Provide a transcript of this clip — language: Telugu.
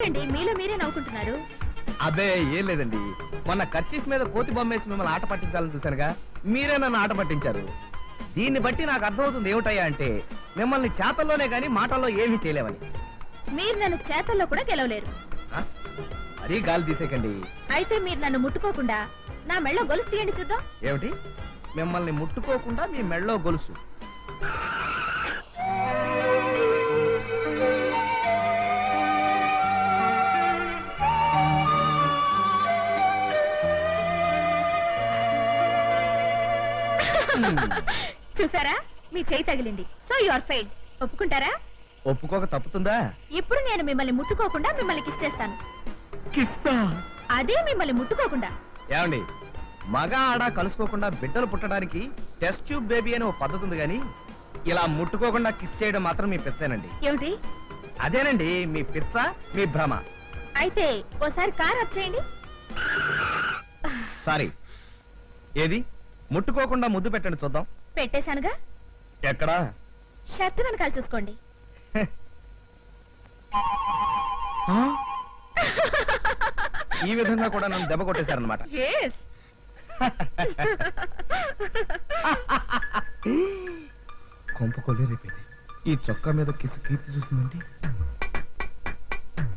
ఏంటండి? మీలో మీరే నవ్వుకుంటున్నారు. అదే ఏం లేదండి. మొన్న కర్చీఫ్ మీద కోతి బొమ్మేసి మిమ్మల్ని ఆట పట్టించాలని చూశానుగా. మీరే నన్ను ఆట పట్టించారు. దీన్ని బట్టి నాకు అర్థమవుతుంది ఏమిటయ్యా అంటే మిమ్మల్ని చేతల్లోనే గాని మాటల్లో ఏమీ చేయలేవని మీరు నన్ను చేతల్లో కూడా గెలవలేరు. ఆ? మరీ గాలి తీసేకండి. అయితే మీరు నన్ను ముట్టుకోకుండా నా మెళ్ళ గొలుసు తీయండి చూద్దాం. ఏమిటి? మిమ్మల్ని ముట్టుకోకుండా మీ మెళ్ళో గొలుసు. చూసారా? మీ చేయి తగిలింది. సో యు ఆర్ ఫెయిల్ ఒప్పుకుంటారా? ఒప్పుకోక తప్పుతుందా? ఇప్పుడు నేను మిమ్మల్ని ముట్టుకోకుండా మిమ్మల్ని కిస్ చేస్తాను. కిస్సా? అదే మిమ్మల్ని ముట్టుకోకుండా. ఏమండి? మగ ఆడ కలుసుకోకుండా బిడ్డలు పుట్టడానికి టెస్ట్ ట్యూబ్ బేబీ అని ఒక పద్ధతి ఉంది కానీ ఇలా ముట్టుకోకుండా కిస్ చేయడం మాత్రం మీ పిచ్చేనండి. ఏమిటి? అదేనండి మీ పిచ్చ మీ భ్రమ. అయితే ఓసారి కార్ వచ్చేయండి సారీ. ఏది? ముట్టుకోకుండా ముద్దు పెట్టండి చూద్దాం. పెట్టేశానుగా? ఎక్కడా? షర్ట్ వెనకాల చూసుకోండి? ఈ విధంగా కూడా నన్ను దెబ్బ కొట్టేశారనమాట కొంప కొల్లేరైపోయింది. ఈ చొక్కా మీద కిసు కీర్తి చూసిందండి?